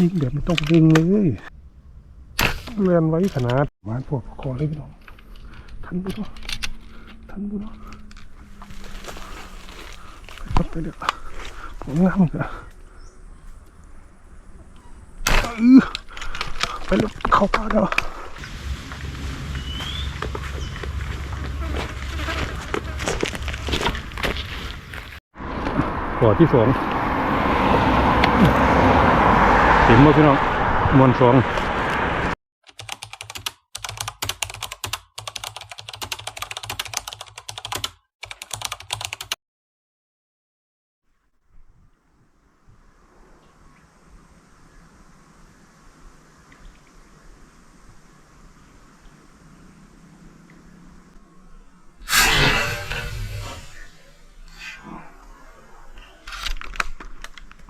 ยิงแบบไม่ต้องยิงเลยเรียนไว้ขนาดหวานพวกคอเลยพี่น้องทันบุญทันบุญไปไปเดี๋ยวผมงามเลยไปแล้วเข้าป่าแล้วก่อที่สอง เห็นไหมพี่น้องมวนสอง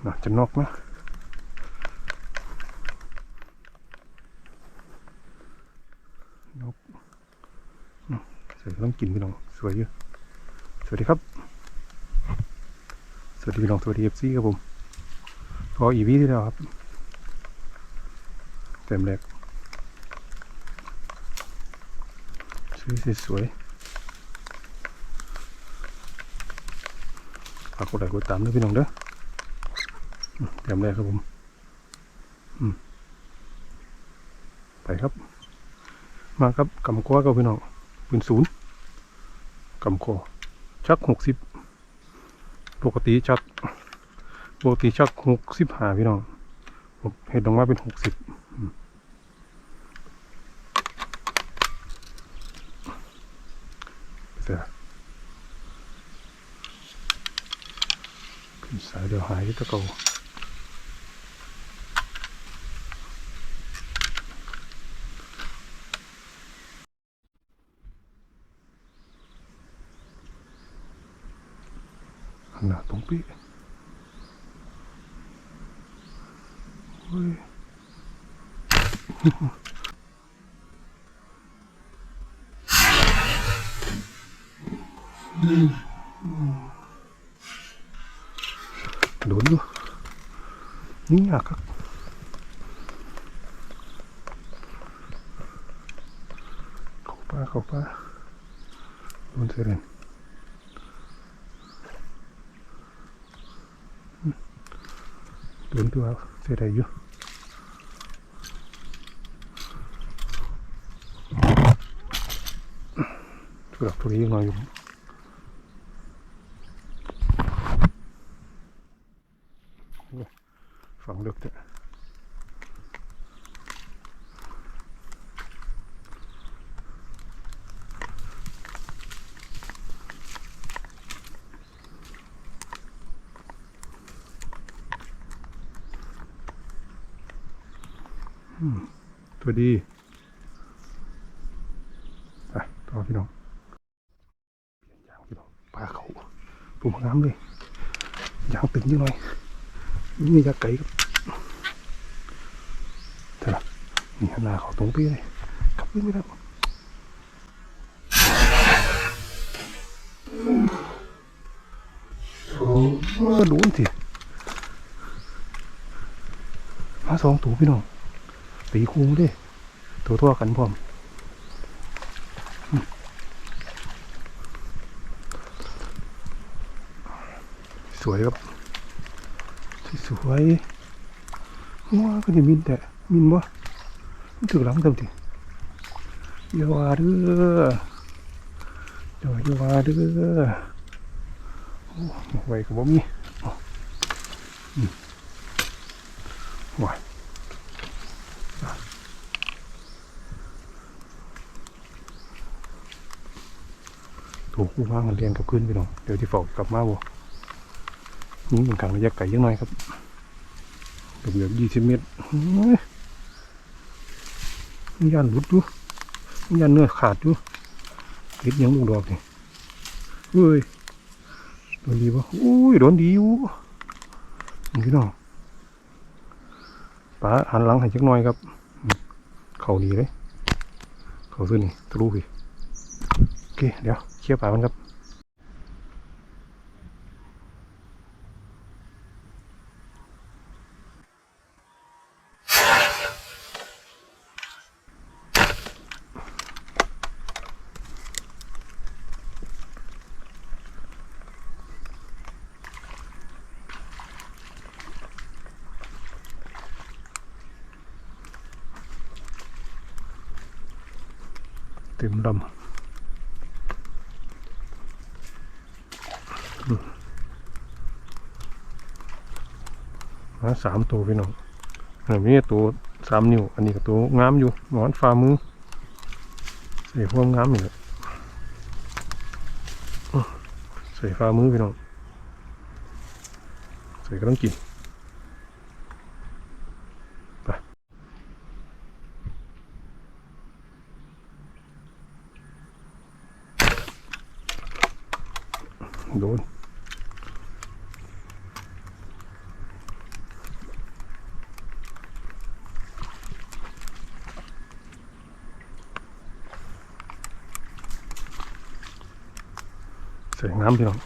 น่าจะนอกนะนกอืม สวยต้องกินพี่น้องสวยอยู่สวัสดีครับ สวัสดีพี่น้องสวัสดีเอฟซีครับผมพออีวีที่แล้วครับเต็มแรกสวยสวยฝากกดไลค์กดตามด้วยพี่น้องเด้อเตรียมเลยครับผมอืมไปครับ มาครับกำกัวกับพี่น้องเปืนศูนย์ กำคอชักหกสิบปกติชักปกติชักหกสิบห้าพี่น้องผมเห็นออกมาเป็นหกสิบเสียขึ้นสายเดี๋ยวหายตะเกา หนาตรงปีเฮ้ยโด นอยู่นี่อยากครับเข้าป่าเข้าป่าโดนเสร็จ โดนตัวเสียดายอยู่ทุลักทุเลยังน้อยอยู่โอ้ยฝังลึกแต่ ตัวดีไปต่อพี่น้องเปลี่ยนยางพี่น้องปลาเขาปุ่มงามเลยยางตึงยังหน่อยนี่ยาไก่ครับเถอะนี่หน้าเขาตรงปีเลยขับไม่ได้โอ้โดนสิมาสองตัวพี่น้อง ตีคูเด้ตัวทั่วกันพร้อมสวยครับสวยว้าก็จะมินแต่มินบ่มันถือหลังเต็มทีอย่าวาเด้ออย่าอย่าวาเด้อโอ้ไว้กับบ่มีอ๋ออืมว้าย ถูกว่างกันเรียนกับขึ้นพี่น้องเดี๋ยวที่ฝอกกลับมาบ่นี่เป็นขังระยะไกลยังน้อยครับเกือบยี่สิบเมตรเฮ้ยมียันหลุดอยู่มียันเนื้อขาดอยู่ติดยังลูกดอกนี่เฮ้ยโดนดีปะอุ้ยโดนดีอยู่พี่น้องป๋าหันหลังให้จักหน่อยครับ เข่าดีเลย เข่าซื้อนี่ทะลุพี่โอเคเดี๋ยว เคี้ยวป่ามันครับเต็มดำ มาสามตัวพี่น้องอันนี้ตัวสามนิ้ว อันนี้ก็ตัวงามอยู่หมอนฝ่ามือใส่พวกงามอยู่ใส่ฝ่ามือพี่น้องใส่ก็ต้องกินไปโดน วยงามพี่น้อง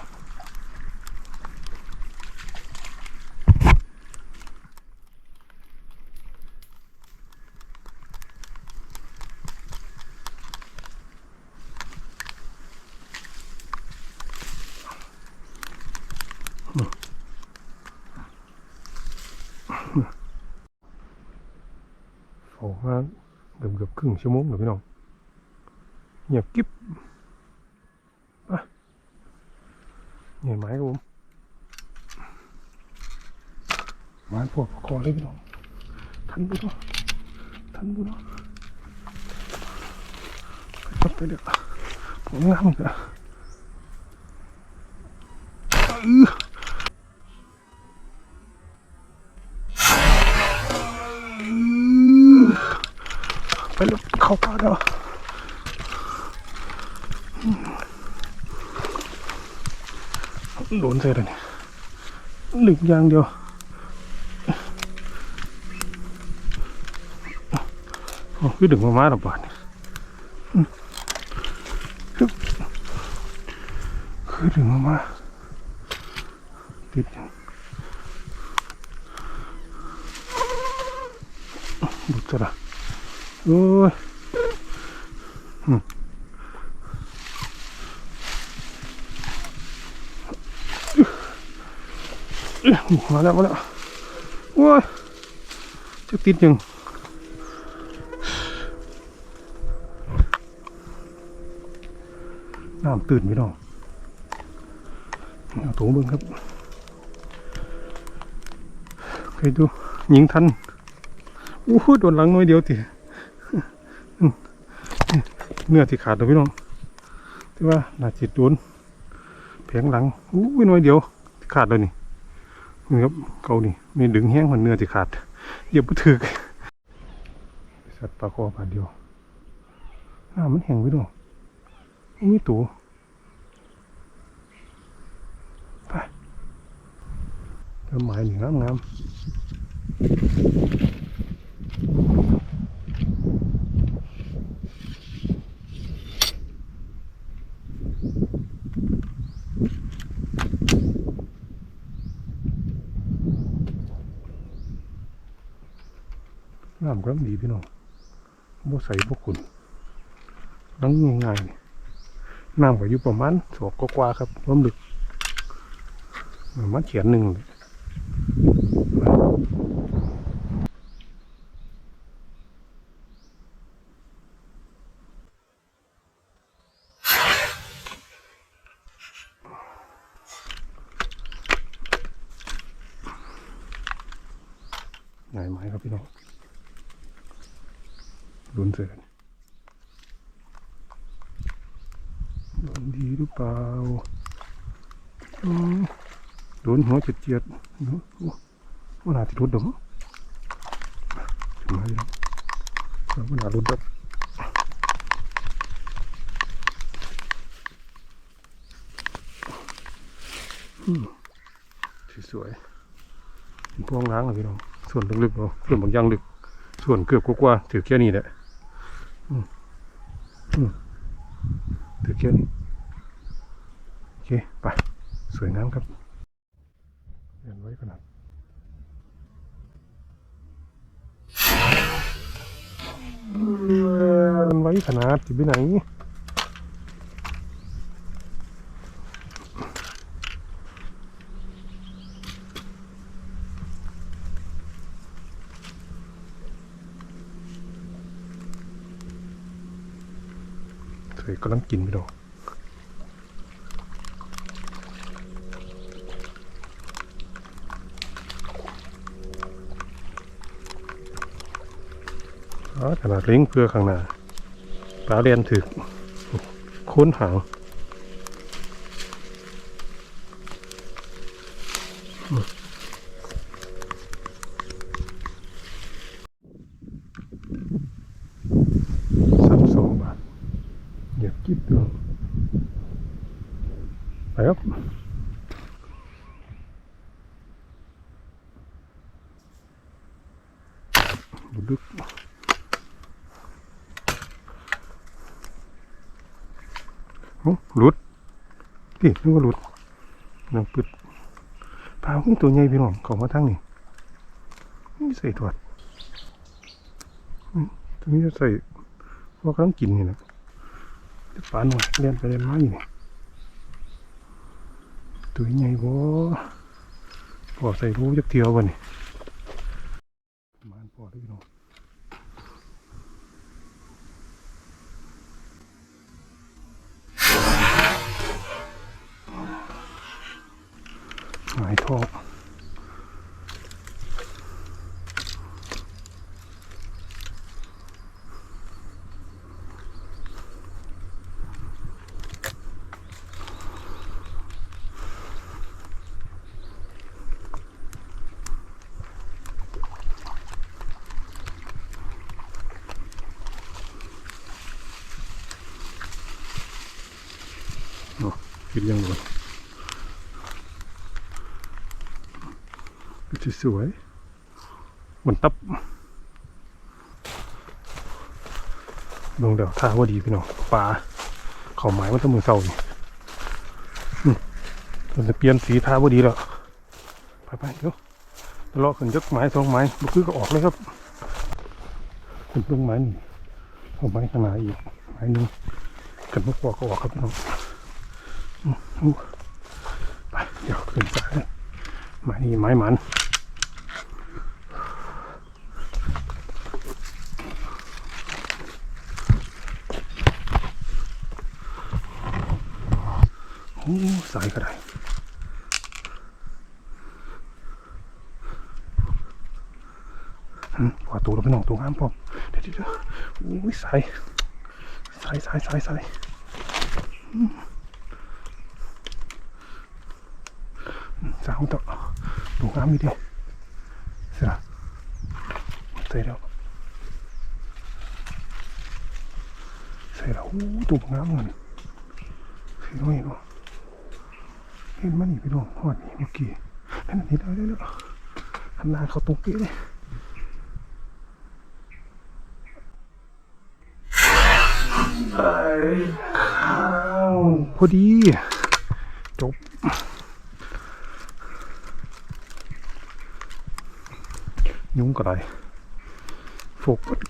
โอ้มาเกือบเกือบครึ่งชั่วโมงเลยพี่น้องเงียบกิ๊บอะ เหนื่อยไหมครับผมมาพวกคอเลยพี่น้องทันบุเนาะทันบุเนาะไปไปเดี๋ยวผมงามเลยอะอื้อไปล้วเข้าป่าแล้ว โดนเสร็จเลยเนี่ยหลึกอย่างเดียวโอ้คือดึงมามาหรอบาดเนี่ยอืมคือคือดึงมามาติดอย่างบุตรละโอ้ยอืม มาแล้วมาแล้วโอ้ยจะติดยังน้ำตื่นพี่น้องเอาถุงเบิ้งครับไปดูยิงทันโอ้โหโดนหลังน้อยเดียวทีเนื้อที่ขาดตัวพี่น้องที่ว่าน่าจิตโดนแผงหลังโอ้ยน้อยเดียวขาดเลยนี่ นี่ครับเกานี่นี่ดึงแห้งหันเนื้อจะขาดเหยียบบ่ถึกสัตว์ปลาคอบาดเดียวน้ามันแห้งไปด้วยมีตัวไปเริ่มหมายนี่งามงาม ๆน้ำก็ดีพี่น้องบ่ใส่พวกคุณน้ำง่ายๆน้ำก็อยู่ประมาณสอกกว่าครับความลึกประมาณเขียนหนึ่งเลยไหนไม้ครับพี่น้อง ลุ้นเสือลุ้นดีหรือเปล่าอืมลุ้น หัวเจียดเจียดว่าน่าจะลุ้นดอกถึงมาแล้วเราว่าน่าลุ้นดมสวยๆพวงล้างเลยพี่น้อง ส่วนลึกๆเอาส่วนบางย่างลึก ส่วนเกือบกว่าถือแค่นี้แหละถือแค่นี้ โอเค ไป สวยงามครับ ไว้ขนาดเรียนไว้ขนาดที่ไปไหนยกำลังกินพี่น้อง อ๋อขนาดล้งเพื่อข้างหน้าปลาเรียนถึกโค้นหางสามสองบาทเหยียบกิ๊บดียวไปครับบุลึก โอ้ หลุดพี่นึกว่าหลุดนังปึดพาหุ้ตัวใหญ่พี่น้องเขามาทั้งนี่นี่ใส่ถอดอืมตัวนี้จะใส่พวกกำลังกินนี่นะปลาหน่อยเลียนไปเลียนมาอยู่นี่ตัวใหญ่บ่พอใส่รู้จักเที่ยวบ่นี่มานพอเด้วยพี่น้อง เนาะคิดยังไงสวยๆบนตับลงเดี๋ยวท่าว่าดีพี่น้องปลาเขาไม้มันต้องมือเศร้านี่มันจะเปลี่ยนสีท่าว่าดีแล้วไปไปเดี๋ยวเลาะขึ้นยกไม้สองไม้บุคือก็ออกเลยครับขึ้นตรงไม้นี่เอาไม้ขนาดอีกไม้นึงกันพวกปอกก็ออกครับพี่น้อง ไปเดี๋ยวขึ้นสายเลยไม้นี่ไม้มันโอ้สายก็ได้อืมกว่าตัวเราไปหนองตัวงามพร้อมเดี๋ยวเดี๋ยวเดี๋ยวโอ้ยสายสายสายสายสาย อืมสาวต่อตัวงามอีกดิเสียใส่แล้วใส่แล้วโอ้ตัวงามเลยพี่น้องเห็นบ่เห็นมันนี่พี่น้องหอดนี่เมื่อกี้นั่นนี่ได้ได้แล้วหันหน้าเขาตรงเป๊ะเลยข้าวพอดี จบ ยุงก็ได้โฟกด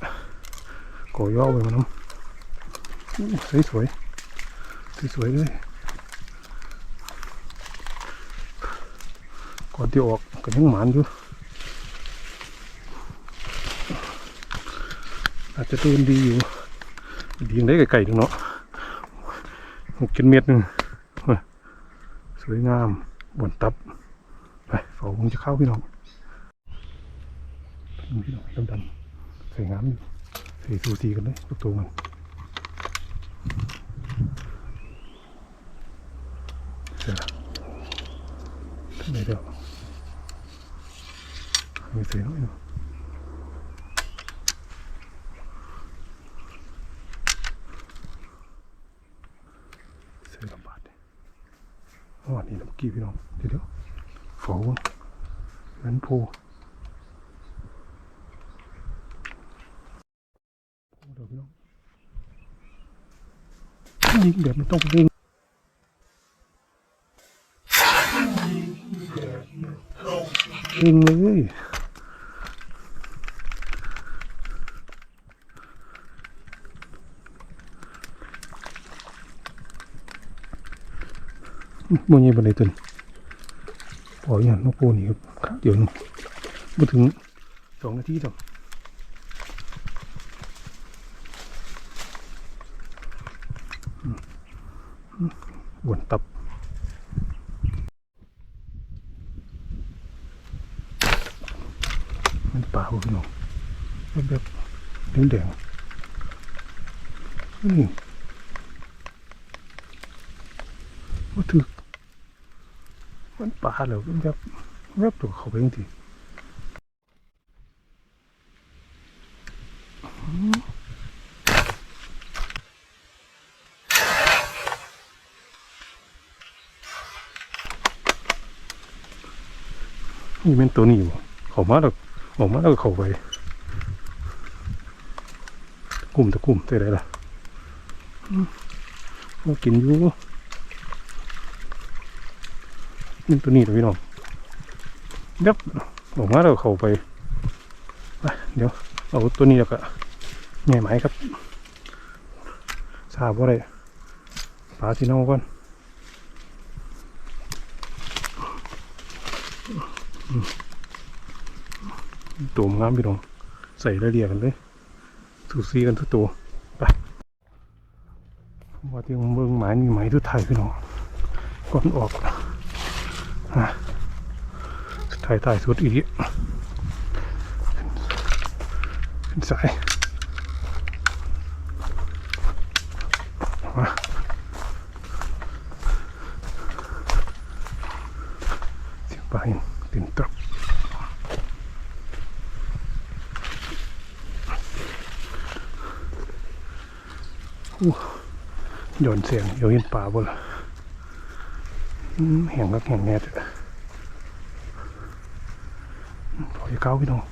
ก่อย่อไปมันน้ำสวยสวยๆสวยๆเลยก่อนที่ออกก็ยังหมานอยู่อาจจะตื่นดีอยู่ดียังได้ไก่ๆถึงเนาะหกกินเม็ดหนึ่งสวยงามบนตับ ไปฝอคงจะเข้าพี่น้อง ดูพี่น้องดำๆสวยงามอยู่สีสูสีกันเลยตัวตัวมันเสร็จแล้วทำไมเดี๋ยวไม่สร็จแล้วเนาะเสร็จแล้วบาทเลยอ๋อนี่น้ำกี้พี่น้องเดี๋ยวเดี๋ยวฝอวะงั้นโพโพเดี๋ยวพี่น้อง ยิงแบบไม่ต้องยิงเองเลยโมยังบันไดตุนปล่อยอย่างนกปูนี่ครับเดี๋ยวนึงมาถึงสองนาทีต่อวนตับ มันป่าบ่พี่น้องแบบแบบแดงแดงๆนี่ว่าถึกมันป่าเหรอมันแบบแบบตัวเขาไปจริงๆนี่เป็นตัวนี้บ่เขามาแล้ว ออกมาแล้วก็เขาไปกลุ่มตะกลุ่มเท่าไรล่ะมากินอยู่นี่ตัวนี้ตัวพี่น้องยับออกมาแล้วเขาไปไปเดี๋ยวเอาตัวนี้แล้วก็แง่ไหมครับทราบว่าอะไรปลาที่น้องก่อนอืม ตัวงามพี่น้อง ใส่ระเรียกันเลยสูสีกันทุกตัวไปว่าที่เมืองหมายมีไหมทุกไทยพี่น้องก่อนออกถ่ายถ่ายสุดอีกขึ้นสายมาเสียงปลาเห็นตื่นตรับ โยนเสียงเดี๋ยนปลาบ่ละแห่งรักแห่งแน่เถอะพอจะเก้าพี่น้อง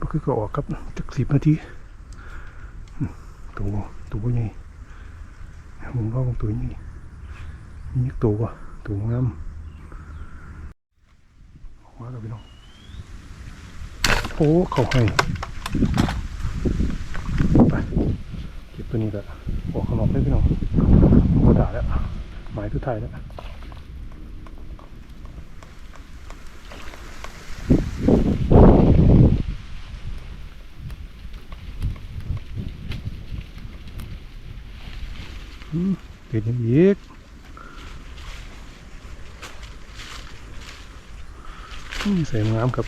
ก็คือก็ออกครับจักสิบนาทีตัวตัวใหญ่ผมว่าของตัวนี้มีตัวตัวงามออกมาแล้วพี่น้องโอ้เขาให้ ตัวนี้ละออกขนอกเลยพี่น้องโมด่าแล้ว หมายทุกทยแล้วเป็นย่งอีกอืมใส่งามครับ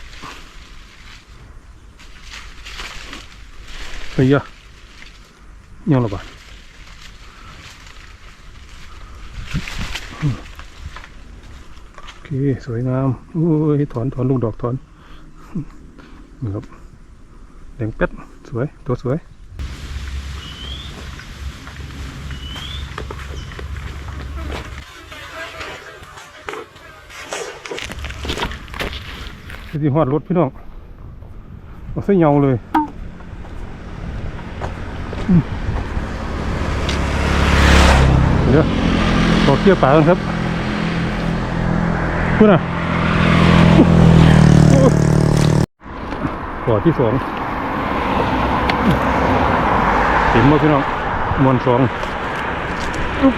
เฮ้ยอะ ยังระบาดอืมโอเค สวยงามโอ้ยถอนถอนลูกดอกถอนนี่ครับแดงเป็ดสวย ตัวสวยสิหอดรถพี่น้องเอาเส้นยาวเลยอืมเดี๋ยวขอ เคลียร์ปากันครับพูดนะขอที่สองเต็มมาพี่น้องมวนสองอุ๊บ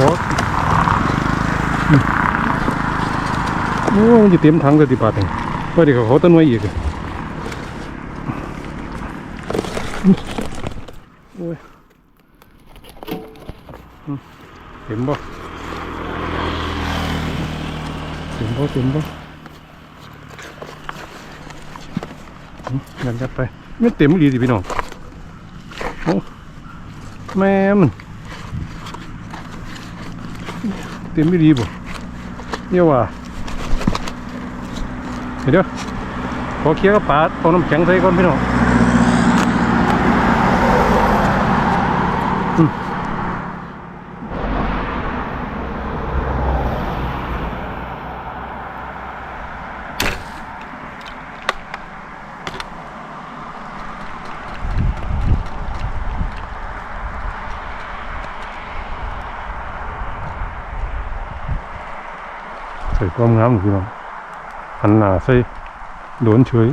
ออกโอ้มันจะเต็มถังเลยติบาเองพอดีเขาเขาต้นไว้อีก อะโอ้ยเต็มบ่เต็มบ่เต็มบ่ยันยัดไปไม่เต็มดีสิพี่น้องโอ้แม่มันเต็มไม่ดีบ่เนี่ยว่าเดี๋ยวขอเคลียร์กับป๋าเอาน้ำแข็งใส่ก่อนพี่น้อง ใส่ความงามพี่น้องหันหน้าใส่โดนเฉย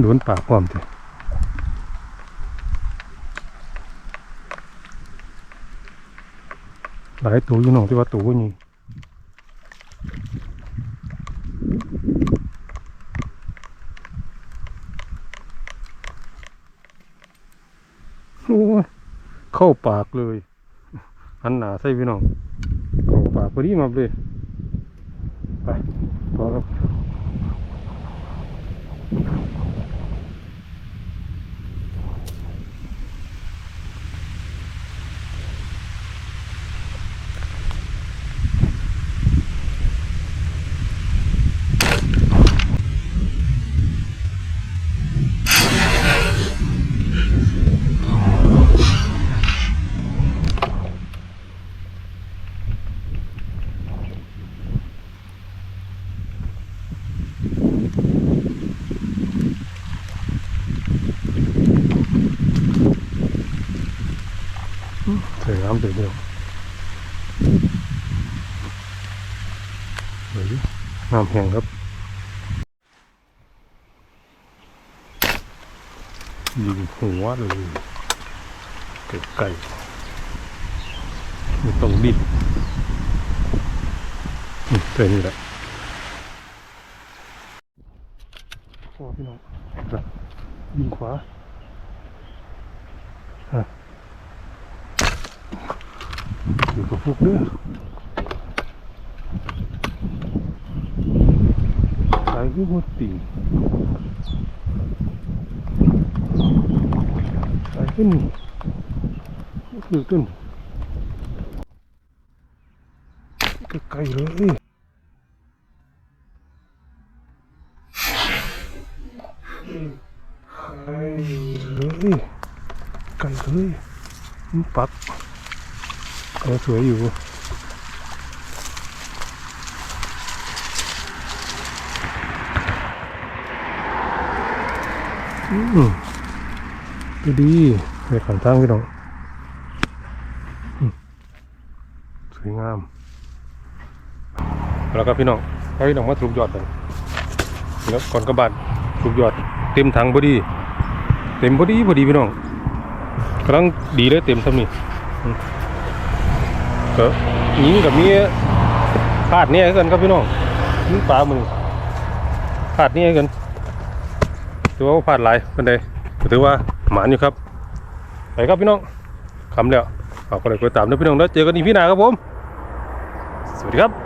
โดนปากความทีหลายตัวอยู่น้องที่ว่าตัวนี้ อ้ย เข้าปากเลยอันหนาใส่พี่น้องเข้าปากพอดีมาเลยไปพอครับ สวยงามเลยเดียวเฮ้ย น้ำแห้งครับยิงหัวเลยไก่ไก่ไม่ต้องดิ้นนี่ตัวนี้แหละโอ้พี่น้องครับยิงขวาฮะอยู่กับพวกเด้อ สายคือหมดติ่งสายขึ้นก็คือต้นไกลๆเลยไกลเลยไกลเลยมันปัก เออสวยอยู่อืม ดูดีไปขันทางพี่น้องสวยงาม แล้วก็พี่น้องให้พี่น้องมาถูกยอดกันแล้วก่อนกระบาดถูกยอด เต็มถังพอดี เต็มพอดีพอดีพี่น้องกำลังดีเลยเต็มทำนี่ก็ยิงกับมีขาดเนี่ยกันครับพี่น้องยิงปลามือขาดเนี่ยกัน ถือว่าพลาดหลายเป็นใดก็ถือว่าหมานอยู่ครับไปครับพี่น้องคำแล้วฝากกดไลค์กดติดตามด้วยพี่น้องแล้วเจอกันอีพี่หน้าครับผม สวัสดีครับ